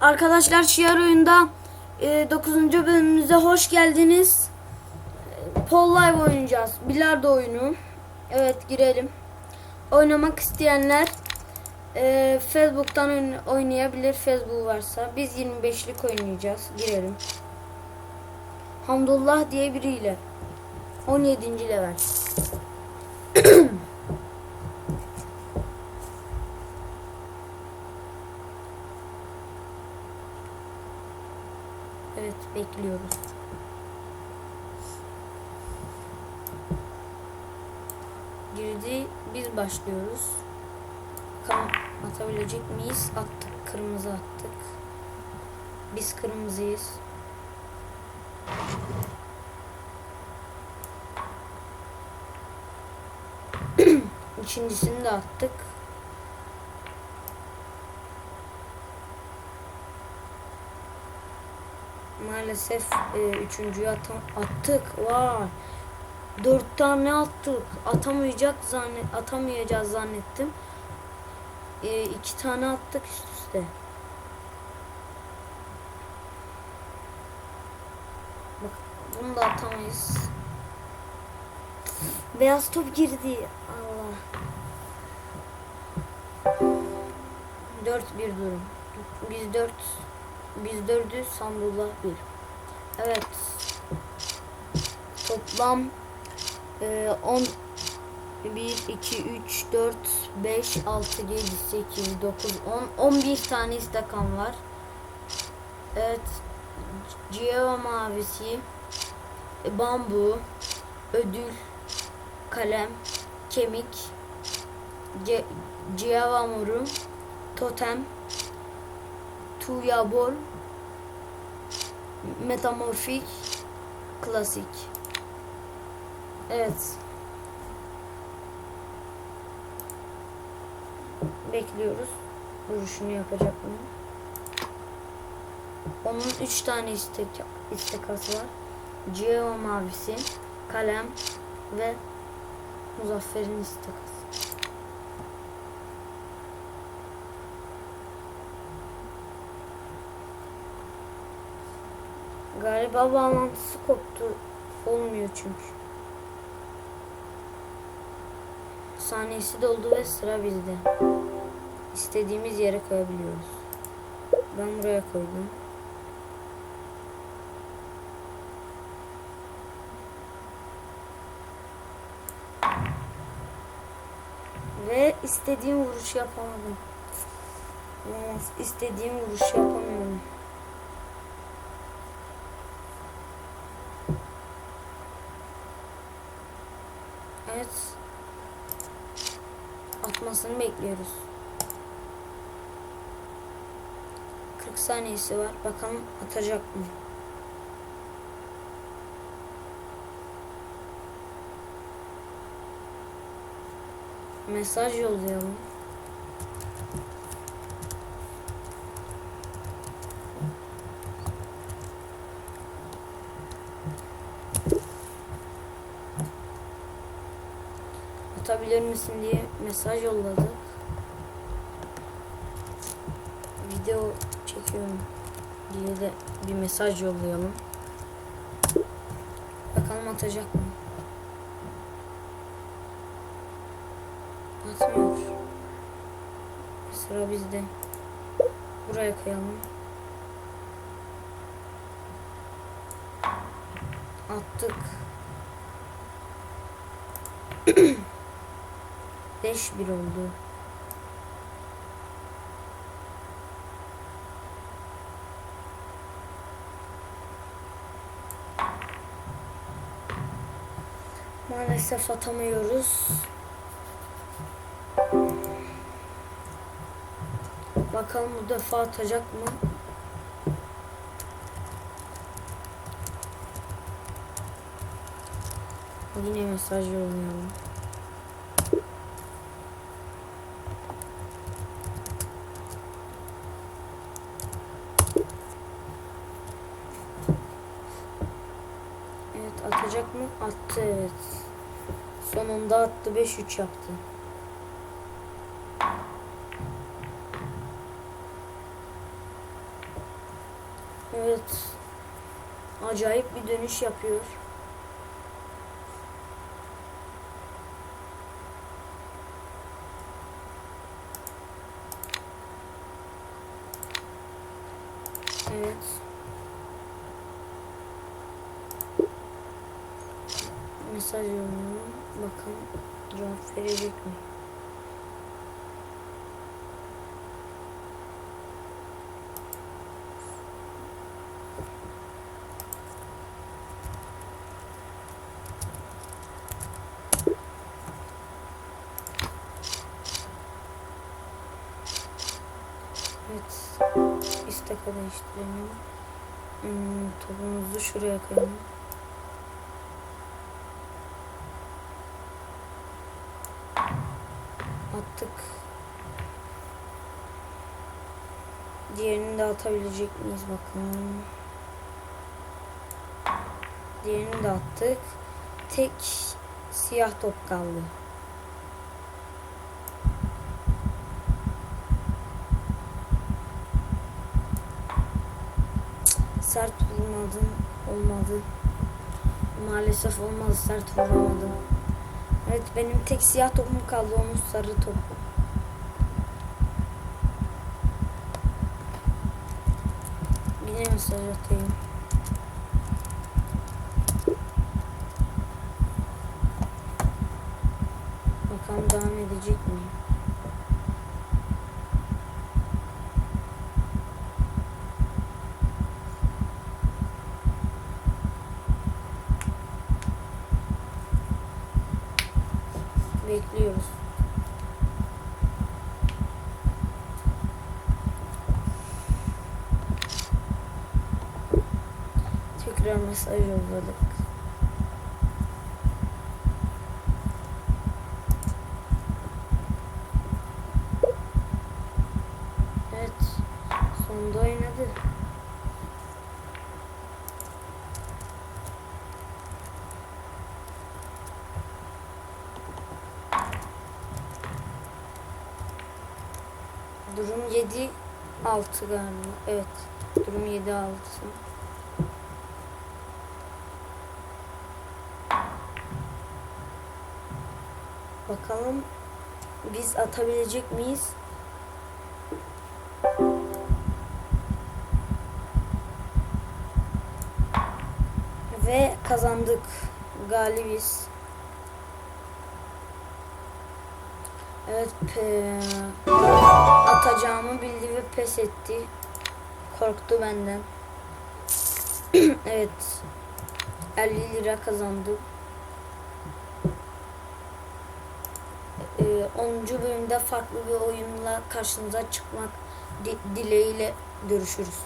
Arkadaşlar Şiar oyunda 9. bölümümüze hoş geldiniz. E, Pol Live oynayacağız. Bilardo oyunu. Evet girelim. Oynamak isteyenler e, Facebook'tan oyn- oynayabilir. Facebook varsa. Biz 25'lik oynayacağız. Girelim. Hamdullah diye biriyle. 17. level. Evet bekliyoruz. Girdi. Biz başlıyoruz. Bakalım atabilecek miyiz? Attık. Kırmızı attık. Biz kırmızıyız. İkincisini de attık. Maalesef e, üçüncüyü atam- attık. Vay. Dört tane attık. Atamayacak zannet atamayacağız zannettim. E, iki tane attık üst üste. Bak bunu da atamayız. Beyaz top girdi. Allah. 4-1 durum. Biz 4 biz dördüz Sandullah bir. Evet. Toplam e, 10 1 2 3 4 5 6 7 8 9 10 11 tane istakan var. Evet. Cieva mavisi e, bambu ödül kalem kemik Ce Cieva moru totem Tuya Bol Metamorfik Klasik. Evet. Bekliyoruz. Vuruşunu yapacak mı? Onun 3 tane istek istekası var. Geo mavisi Kalem Ve Muzaffer'in istekası Galiba bağlantısı koptu. Olmuyor çünkü. Saniyesi doldu ve sıra bizde. İstediğimiz yere koyabiliyoruz. Ben buraya koydum. Ve istediğim vuruşu yapamadım. Olamaz. İstediğim vuruşu yapamıyorum. Evet. Atmasını bekliyoruz. 40 saniyesi var. Bakalım atacak mı? Mesaj yollayalım. Atabilir misin diye mesaj yolladık. Video çekiyorum diye de bir mesaj yollayalım. Bakalım atacak mı? Atmıyor. Sıra bizde. Buraya koyalım. Attık. 5-1 oldu. Maalesef atamıyoruz. Bakalım bu defa atacak mı? Yine mesaj yollayalım. Evet atacak mı? Attı evet. Sonunda attı 5-3 yaptı. Evet. Acayip bir dönüş yapıyor. Evet. Mesaj yolluyorum. Bakalım cevap verecek mi? Evet. İstaka değiştirelim. Hmm, topumuzu şuraya koyalım. Attık. Diğerini de atabilecek miyiz bakalım. Diğerini de attık. Tek siyah top kaldı. Sert vurmadım. Olmadı. Maalesef olmadı. Sert vuramadım. Evet benim tek siyah topum kaldı. Onun sarı topu. Yine mesaj atayım. Bakalım devam edecek mi? Bekliyoruz. Tekrar mesaj yolladık. Evet. Sonunda oynadı. Durum 7 6 galiba. Evet. Durum 7 6. Bakalım biz atabilecek miyiz? Ve kazandık. Galibiz. Evet. Atacağımı bildi ve pes etti. Korktu benden. evet. 50 lira kazandım. 10. bölümde farklı bir oyunla karşınıza çıkmak di- dileğiyle görüşürüz.